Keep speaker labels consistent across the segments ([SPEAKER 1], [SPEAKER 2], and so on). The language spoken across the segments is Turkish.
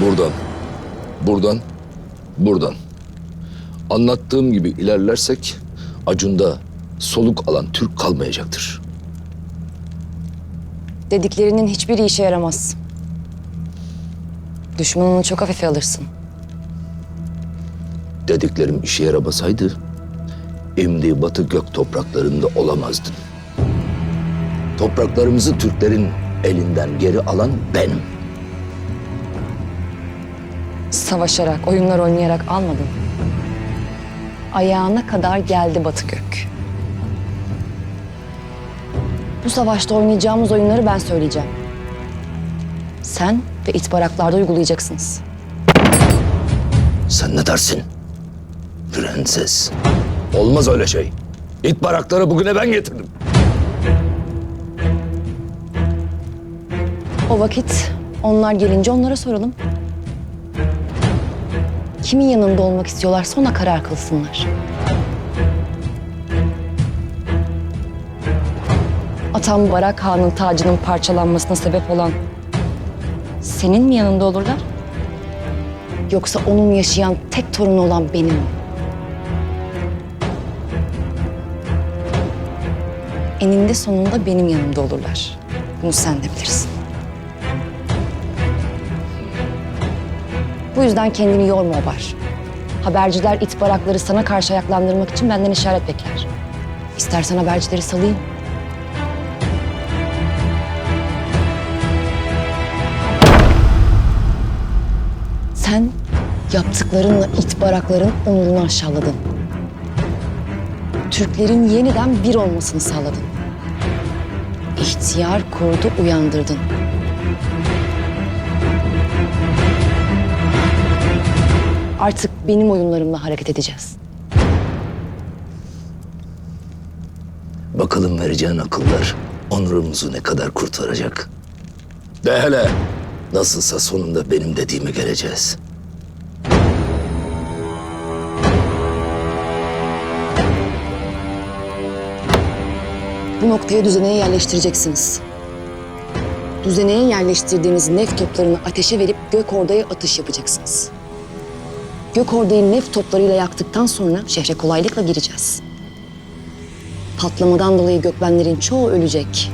[SPEAKER 1] Buradan, buradan, buradan. Anlattığım gibi ilerlersek Acun'da soluk alan Türk kalmayacaktır.
[SPEAKER 2] Dediklerinin hiçbiri işe yaramaz. Düşmanını çok hafife alırsın.
[SPEAKER 1] Dediklerim işe yaramasaydı imdi batı gök topraklarında olamazdın. Topraklarımızı Türklerin elinden geri alan benim.
[SPEAKER 2] Savaşarak, oyunlar oynayarak almadın. Ayağına kadar geldi Batı Gök. Bu savaşta oynayacağımız oyunları ben söyleyeceğim. Sen ve it baraklarda uygulayacaksınız.
[SPEAKER 1] Sen ne dersin? Prenses. Olmaz öyle şey. İt barakları bugüne ben getirdim.
[SPEAKER 2] O vakit onlar gelince onlara soralım. Kimin yanında olmak istiyorlarsa ona karar kılsınlar. Atam Barak Han'ın tacının parçalanmasına sebep olan senin mi yanında olurlar? Yoksa onun yaşayan tek torunu olan benim mi? Eninde sonunda benim yanımda olurlar. Bunu sen de bilirsin. Bu yüzden kendini yorma Obar. Haberciler it barakları sana karşı ayaklandırmak için benden işaret bekler. İstersen habercileri salayım. Sen yaptıklarınla it barakların onurunu aşağıladın. Türklerin yeniden bir olmasını sağladın. İhtiyar kurdu uyandırdın. Artık benim oyunlarımla hareket edeceğiz.
[SPEAKER 1] Bakalım vereceğin akıllar onurumuzu ne kadar kurtaracak. De hele nasılsa sonunda benim dediğime geleceğiz.
[SPEAKER 2] Bu noktaya düzeneye yerleştireceksiniz. Düzeneye yerleştirdiğiniz nef toplarını ateşe verip gök ordaya atış yapacaksınız. Gök ordayı nef toplarıyla yaktıktan sonra şehre kolaylıkla gireceğiz. Patlamadan dolayı gökbenlerin çoğu ölecek.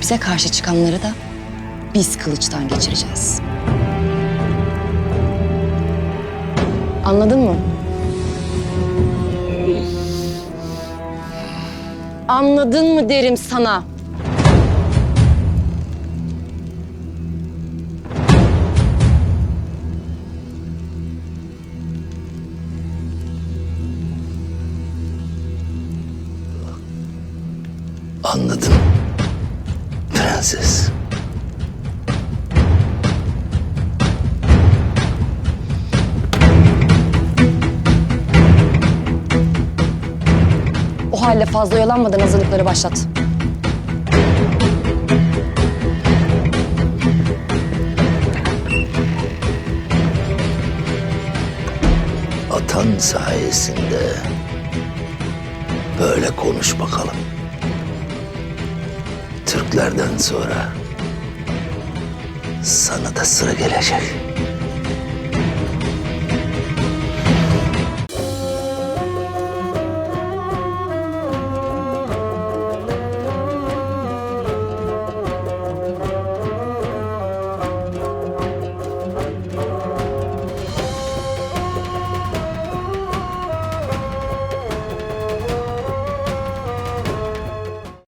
[SPEAKER 2] Bize karşı çıkanları da biz kılıçtan geçireceğiz. Anladın mı? Anladın mı derim sana?
[SPEAKER 1] Anladım. Prenses.
[SPEAKER 2] O halde fazla oyalanmadan hazırlıkları başlat.
[SPEAKER 1] Atan sayesinde böyle konuş bakalım. Türklerden sonra sana da sıra gelecek.